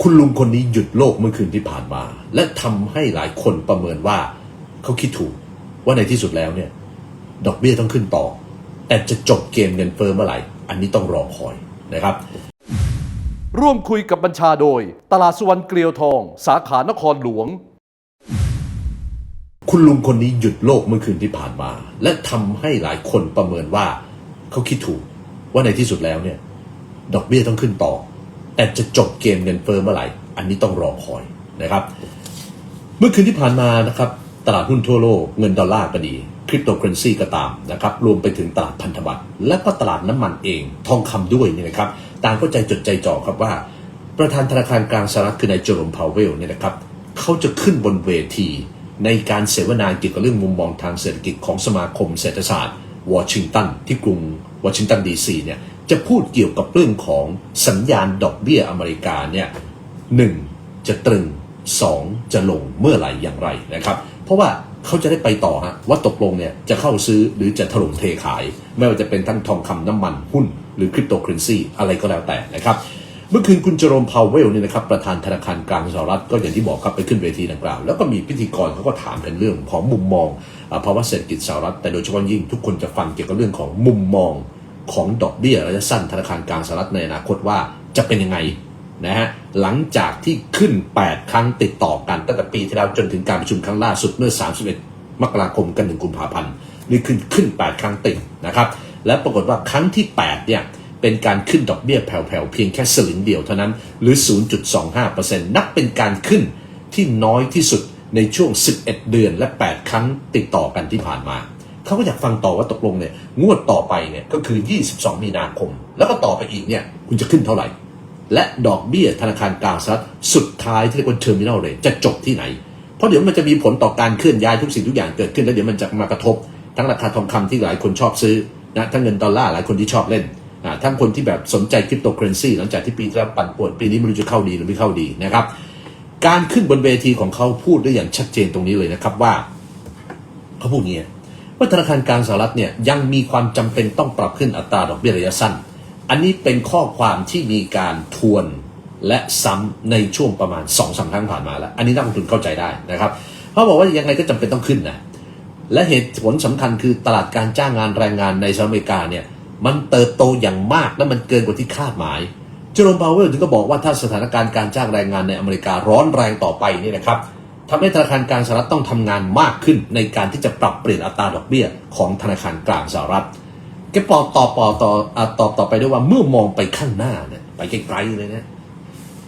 คุณลุงคนนี้หยุดโลกเมื่อคืนที่ผ่านมา และทำให้หลายคนประเมินว่าเขาคิดถูกว่าในที่สุดแล้วเนี่ย ดอกเบี้ยต้องขึ้นต่อ แต่จะจบเกมเงินเฟ้อเมื่อไหร่ อันนี้ต้องรอคอยนะครับ ร่วมคุยกับบัญชาโดย ตลาดสุวรรณเกลียวทอง สาขานครหลวง คุณลุงคนนี้หยุดโลกเมื่อคืนที่ผ่านมา และทำให้หลายคนประเมินว่าเขาคิดถูกว่าในที่สุดแล้วเนี่ย ดอกเบี้ยต้องขึ้นต่อ แต่จะจบเกมเงินเฟ้อเมื่อไหร่ อันนี้ต้องรอคอยนะครับ เมื่อคืนที่ผ่านมานะครับ ตลาดหุ้นทั่วโลกเงินดอลลาร์ก็ดีคริปโตเคอเรนซีก็ตามนะครับ รวมไปถึงตลาดพันธบัตรและก็ตลาดน้ำมันเอง ทองคำด้วยนี่นะครับต่างก็ใจจดใจจ่อครับว่า ประธานธนาคารกลางสหรัฐคือนายโจโรมพาวเวลเนี่ยนะครับเขาจะขึ้นบนเวทีในการเสวนาเกี่ยวกับเรื่องมุมมองทางเศรษฐกิจของสมาคมเศรษฐศาสตร์วอชิงตันที่กรุงวอชิงตันดีซีเนี่ย จะพูดเกี่ยวกับเรื่องของสัญญาณดอกเบี้ยอเมริกาเนี่ยหนึ่งจะตรึงสองจะลงเมื่อไหร่อย่างไรนะครับ เพราะว่าเขาจะได้ไปต่อฮะว่าตกลงเนี่ยจะเข้าซื้อหรือจะถล่มเทขาย ไม่ว่าจะเป็นทั้งทองคำน้ำมันหุ้น หรือคริปโตเคอเรนซีอะไรก็แล้วแต่นะครับเมื่อคืนคุณเจอโรมพาวเวลเนี่ยนะครับประธานธนาคารกลางสหรัฐก็อย่างที่บอกครับไปขึ้นเวทีดังกล่าว แล้วก็มีพิธีกรเขาก็ถามกันเรื่องของมุมมองภาวะเศรษฐกิจสหรัฐแต่โดยเฉพาะยิ่งทุกคนจะฟังเกี่ยวกับเรื่องของมุมมอง ของดอกเบี้ยระยะสั้นธนาคารกลางสหรัฐในอนาคตว่าจะเป็นยังไงนะฮะหลังจากที่ขึ้น 8 ครั้งติดต่อกันตั้งแต่ปีที่แล้วจนถึงการประชุมครั้งล่าสุดเมื่อ 31 มกราคมกันถึงกุมภาพันธ์นี่ขึ้นขึ้น 8 ครั้งติดนะครับและปรากฏว่าครั้งที่ 8 เนี่ยเป็นการขึ้นดอกเบี้ยแผ่วๆ เพียงแค่สลึงเดียวเท่านั้นหรือ 0.25%นับเป็นการขึ้นที่น้อยที่สุดในช่วง 11 เดือนและ 8 ครั้งติดต่อกันที่ผ่านมา เขาก็อยากฟังต่อว่าตกลงเนี่ยงวดต่อไปเนี่ยก็คือ 22 มีนาคม แล้วก็ต่อไปอีกเนี่ยคุณจะขึ้นเท่าไหร่ และดอกเบี้ยธนาคารกลางสหรัฐสุดท้ายที่เรียกว่าเทอร์มิน l ลเรทจะจบที่ไหน เพราะเดี๋ยวมันจะมีผลต่อการเคลื่อนย้ายทุกสิ่งทุกอย่างเกิดขึ้นแล้วเดี๋ยวมันจะมากระทบ ทั้งราคาทองคำที่หลายคนชอบซื้อนะทั้งเงินดอลลาร์หลายคนที่ชอบเล่นอ่าทั้งคนที่แบบสนใจคริปโตเคอเรนซีหลังจากที่ปีที่แล้วปั่นป่วนปีนี้ไม่รู้จะเข้าดีหรือไม่เข้าดีนะครับการขึ้นบนเวทีของเขาพูดได้อย่างชัดเจนตรงนี้เลยนะครับว่าเขาพูดอย่างนี้ ว่าธนาคารกลางสหรัฐเนี่ยยังมีความจำเป็นต้องปรับขึ้นอัตราดอกเบี้ยระยะสั้น อันนี้เป็นข้อความที่มีการทวนและซ้ำในช่วงประมาณ2อสาครั้งผ่านมาแล้ว อันนี้นักลงทุนเข้าใจได้นะครับเขาบอกว่ายังไงก็จำเป็นต้องขึ้นนะและเหตุผลสำคัญคือตลาดการจ้างงานแรงงานในสหรัฐอเมริกาเนี่ยมันเติบโตอย่างมากและมันเกินกว่าที่คาดหมายเจอร์มพาวเวลถึงก็บอกว่าถ้าสถานการณ์การจ้างแรงงานในอเมริการ้อนแรงต่อไปนี่นะครับ ทำให้ธนาคารกลางสหรัฐต้องทำงานมากขึ้นในการที่จะปรับเปลี่ยนอัตราดอกเบี้ยของธนาคารกลางสหรัฐแกปอบตอบต่อต่ออ่าตอบต่อไปได้ว่าเมื่อมองไปข้างหน้าเนี่ยไปไกลๆเลยนะ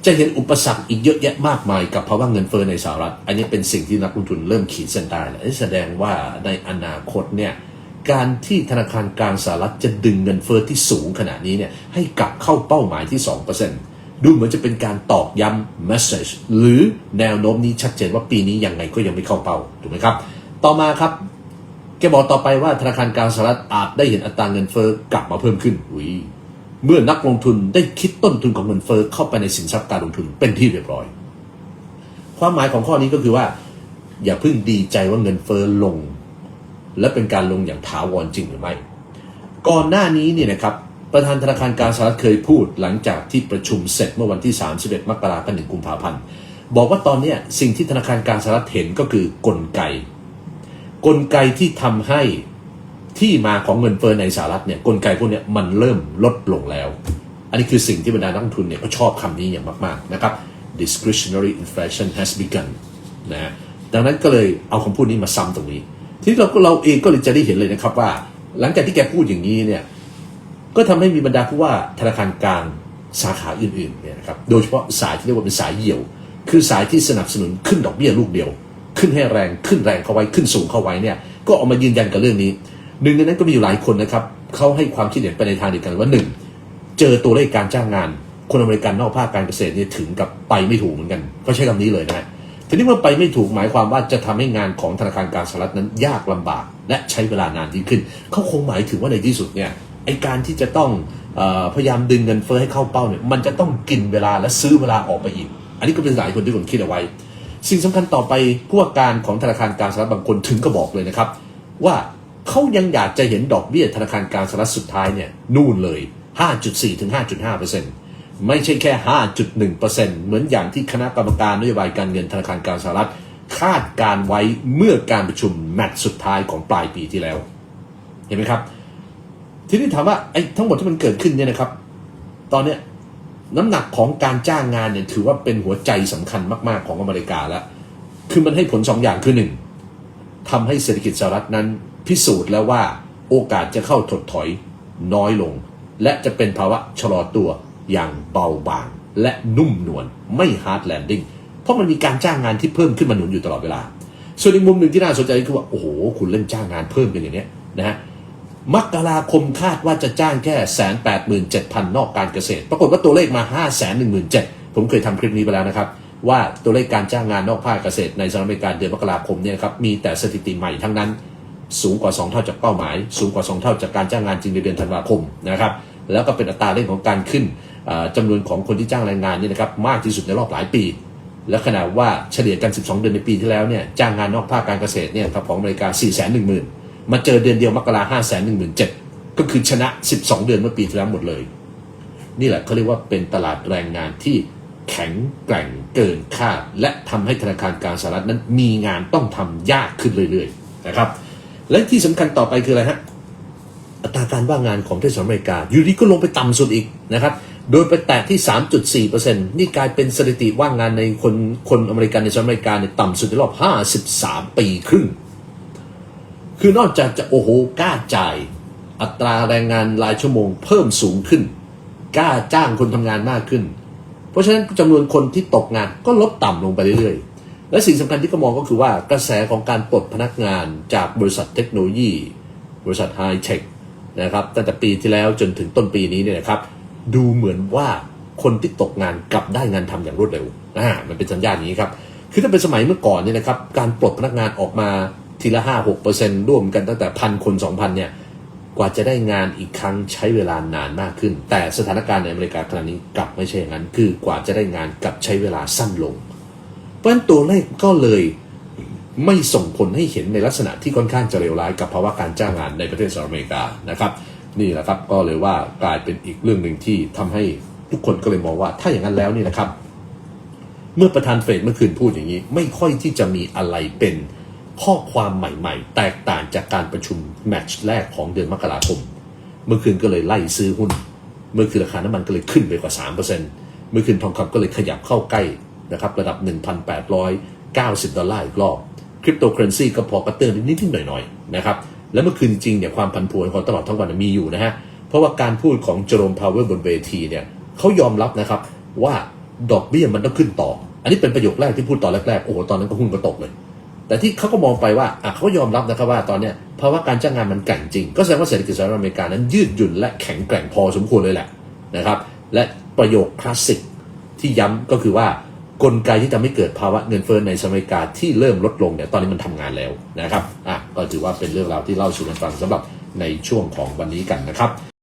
จะเห็นอุปสรรคอีกเยอะแยะมากมายกับภาวะเงินเฟ้อในสหรัฐ อันนี้เป็นสิ่งที่นักลงทุนเริ่มขีดเส้นใต้แล้วเอ๊ะแสดงว่าในอนาคตเนี่ยการที่ธนาคารกลางสหรัฐจะดึงเงินเฟ้อที่สูงขนาดนี้เนี่ยให้กลับเข้าเป้าหมายที่ 2% ดูเหมือนจะเป็นการตอกย้ำ message หรือแนวโน้มนี้ชัดเจนว่าปีนี้ยังไงก็ยังไม่เข้าเป้าถูกไหมครับ ต่อมาครับแกบอกต่อไปว่าธนาคารกลางสหรัฐอาจได้เห็นอัตราเงินเฟ้อกลับมาเพิ่มขึ้นอุ้ยเมื่อนักลงทุนได้คิดต้นทุนของเงินเฟ้อเข้าไปในสินทรัพย์การลงทุนเป็นที่เรียบร้อย ความหมายของข้อนี้ก็คือว่า อย่าเพิ่งดีใจว่าเงินเฟ้อลง และเป็นการลงอย่างถาวรจริงหรือไม่ ก่อนหน้านี้เนี่ยนะครับ ประธานธนาคารกลางสหรัฐเคยพูดหลังจากที่ประชุมเสร็จเมื่อวันที่ 31 มกราคมถึงกุมภาพันธ์ บอกว่าตอนนี้สิ่งที่ธนาคารกลางสหรัฐเห็นก็คือกลไก กลไกที่ทำให้ที่มาของเงินเฟ้อในสหรัฐเนี่ยกลไกพวกนี้มันเริ่มลดลงแล้ว อันนี้คือสิ่งที่บรรดานักทุนเนี่ยก็ชอบคำนี้อย่างมากๆนะครับ discretionary inflation has begun นะดังนั้นก็เลยเอาคำพูดนี้มาซ้ำตรงนี้ ทีนี้เราก็เราเองก็เลยจะได้เห็นเลยนะครับว่า หลังจากที่แกพูดอย่างนี้เนี่ย ก็ทำให้มีบรรดาผู้ว่าธนาคารกลางสาขาอื่นๆเนี่ยนะครับ โดยเฉพาะสายที่เรียกว่าเป็นสายเหี่ยว คือสายที่สนับสนุนขึ้นดอกเบี้ยลูกเดียว ขึ้นให้แรงขึ้นแรงเข้าไว้ขึ้นสูงเข้าไว้เนี่ย ก็ออกมายืนยันกับเรื่องนี้ หนึ่งในนั้นก็มีอยู่หลายคนนะครับเขาให้ความคิดเห็นไปในทางเดียวกันว่าหนึ่งเจอตัวเลขการจ้างงาน คนอเมริกันนอกภาคการเกษตรเนี่ยถึงกับไปไม่ถูกเหมือนกัน ก็ใช้คำนี้เลยนะฮะทีนี้เมื่อไปไม่ถูกหมายความว่าจะทำให้งานของธนาคารกลางสหรัฐนั้นยากลำบาก และใช้เวลานานยิ่งขึ้น เขาคงหมายถึงว่าในที่สุดเนี่ย ไอการที่จะต้องอพยายามดึงเงินเฟ้อให้เข้าเป้าเนี่ยมันจะต้องกินเวลาและซื้อเวลาออกไปอีก อันนี้ก็เป็นหลายคนที่คนคิดเอาไว้ สิ่งสำคัญต่อไปผู้ว่าการของธนาคารกลางสหรัฐบางคนถึงก็บอกเลยนะครับ ว่าเขายังอยากจะเห็นดอกเบี้ยธนาคารกลางสหรัฐสุดท้ายเนี่ยนู่นเลย 5.4 ถึง 5.5เปอร์เซ็นต์ไม่ใช่แค่ 5.1%เหมือนอย่างที่คณะกรรมการนโยบายการเงินธนาคารกลางสหรัฐคาดการไว้เมื่อการประชุมแมตช์สุดท้ายของปลายปีที่แล้ว เห็นไหมครับ ทีนี้ถามว่าไอ้ทั้งหมดที่มันเกิดขึ้นเนี่ยนะครับ ตอนเนี้ยน้ำหนักของการจ้างงานเนี่ยถือว่าเป็นหัวใจสำคัญมาก ๆ ของอเมริกาแล้ว คือมันให้ผลสองอย่างคือหนึ่งทำให้เศรษฐกิจสหรัฐนั้น พิสูจน์แล้วว่าโอกาสจะเข้าถดถอยน้อยลง และจะเป็นภาวะชะลอตัวอย่างเบาบาง และนุ่มนวลไม่ฮาร์ดแลนดิ้งเพราะมันมีการจ้างงานที่เพิ่มขึ้นมาหนุนอยู่ตลอดเวลา ส่วนอีกมุมหนึ่งที่น่าสนใจคือว่าโอ้โหคุณเล่นจ้างงานเพิ่มกันอย่างเนี้ยนะฮะ มกราคมคาดว่าจะจ้างแค่แสนแปดหมื่นเจ็ดพันนอกการเกษตร ปรากฏว่าตัวเลขมาห้าแสนหนึ่งหมื่นเจ็ดผมเคยทำคลิปนี้ไปแล้วนะครับ ว่าตัวเลขการจ้างงานนอกภาคเกษตรในสหรัฐอเมริกาเดือนมกราคมเนี่ยครับมีแต่สถิติใหม่ทั้งนั้น สูงกว่า 2 เท่าจากเป้าหมาย สูงกว่า 2 เท่าจากการจ้างงานจริงในเดือนธันวาคมนะครับแล้วก็เป็นอัตราเร่งของการขึ้นเอ่อจำนวนของคนที่จ้างแรงงานนี่นะครับมากที่สุดในรอบหลายปี และขณะว่าเฉลี่ยกัน 12 เดือนในปีที่แล้วเนี่ยจ้างงานนอกภาคการเกษตรเนี่ยครับของอเมริกา 4 1 0 0 0 0 มาเจอเดือนเดียวมกรา5 1 7 0 0 0ก็คือชนะ12เดือนเมื่อปีที่แล้วหมดเลย นี่แหละเขาเรียกว่าเป็นตลาดแรงงานที่แข็งแกร่งเกินคาดและทำให้ธนาคารกลางสหรัฐนั้นมีงานต้องทำยากขึ้นเรื่อยๆนะครับ และที่สำคัญต่อไปคืออะไรฮะอัตราการว่างงานของประเทศสหรัฐอเมริกา อยู่ดีก็ลงไปต่ำสุดอีกนะครับ โดยไปแตะที่ 3.4%นี่กลายเป็นสถิติว่างงานในคนคนอเมริกันในสหรัฐอเมริกาเนี่ยต่ำสุดในรอบ 53 ปีครึ่ง คือนอกจากจะโอ้โหกล้าจ่าย อัตราแรงงานรายชั่วโมงเพิ่มสูงขึ้น กล้าจ้างคนทำงานมากขึ้น เพราะฉะนั้นจำนวนคนที่ตกงานก็ลดต่ำลงไปเรื่อยๆ และสิ่งสำคัญที่เขามองก็คือว่ากระแสของการปลดพนักงานจากบริษัทเทคโนโลยี บริษัทไฮเทคนะครับตั้งแต่ปีที่แล้วจนถึงต้นปีนี้เนี่ยนะครับ ดูเหมือนว่าคนที่ตกงานกลับได้งานทำอย่างรวดเร็วอ่ามันเป็นสัญญาณอย่างนี้ครับคือถ้าเป็นสมัยเมื่อก่อนเนี่ยนะครับการปลดพนักงานออกมา ทีละห้าหกเปอร์เซ็นต์ร่วมกันตั้งแต่พันคนสองพันเนี่ยกว่าจะได้งานอีกครั้งใช้เวลานานมากขึ้น แต่สถานการณ์ในอเมริกาขณะนี้กลับไม่ใช่อย่างนั้น คือกว่าจะได้งานกลับใช้เวลาสั้นลง เพราะฉะนั้นตัวเลขก็เลยไม่ส่งผลให้เห็นในลักษณะที่ค่อนข้างจะเลวร้ายกับภาวะการจ้างงานในประเทศสหรัฐอเมริกานะครับ นี่แหละครับก็เลยว่ากลายเป็นอีกเรื่องหนึ่งที่ทำให้ทุกคนก็เลยมองว่าถ้าอย่างนั้นแล้วนี่นะครับ เมื่อประธานเฟดเมื่อคืนพูดอย่างนี้ ไม่ค่อยที่จะมีอะไรเป็น ข้อความใหม่ๆ แตกต่างจากการประชุมแมตช์แรกของเดือนมกราคม เมื่อคืนก็เลยไล่ซื้อหุ้น เมื่อคืนราคาน้ำมันก็เลยขึ้นไปกว่า 3%เมื่อคืนทองคำก็เลยขยับเข้าใกล้นะครับระดับ 1,890 ดอลลาร์อีกรอบคริปโตเคอเรนซีก็พอกระเตื้องนิดๆหน่อยๆนะครับและเมื่อคืนจริงเนี่ยความผันผวนของตลอดทั้งวันมีอยู่นะฮะเพราะว่าการพูดของเจอโรมพาวเวอร์บนเวทีเนี่ยเขายอมรับนะครับว่าดอกเบี้ยมันต้องขึ้นต่อ อันนี้เป็นประโยคแรกที่พูดตอนแรกๆโอ้โหตอนนั้นก็หุ้นก็ตกเลย แต่ที่เขาก็มองไปว่าอะเขายอมรับนะครับว่าตอนเนี้ยภาวะการจ้างงานมันแก่งจริง ก็แสดงว่าเศรษฐกิจสหรัฐอเมริกานั้นยืดหยุ่นและแข็งแกร่งพอสมควรเลยแหละนะครับ และประโยคคลาสสิกที่ย้ำก็คือว่ากลไกที่ทำให้เกิดภาวะเงินเฟ้อในสหรัฐอเมริกาที่เริ่มลดลงเนี่ยตอนนี้มันทำงานแล้วนะครับอะก็ถือว่าเป็นเรื่องราวที่เล่าสู่กันฟังสำหรับในช่วงของวันนี้กันนะครับ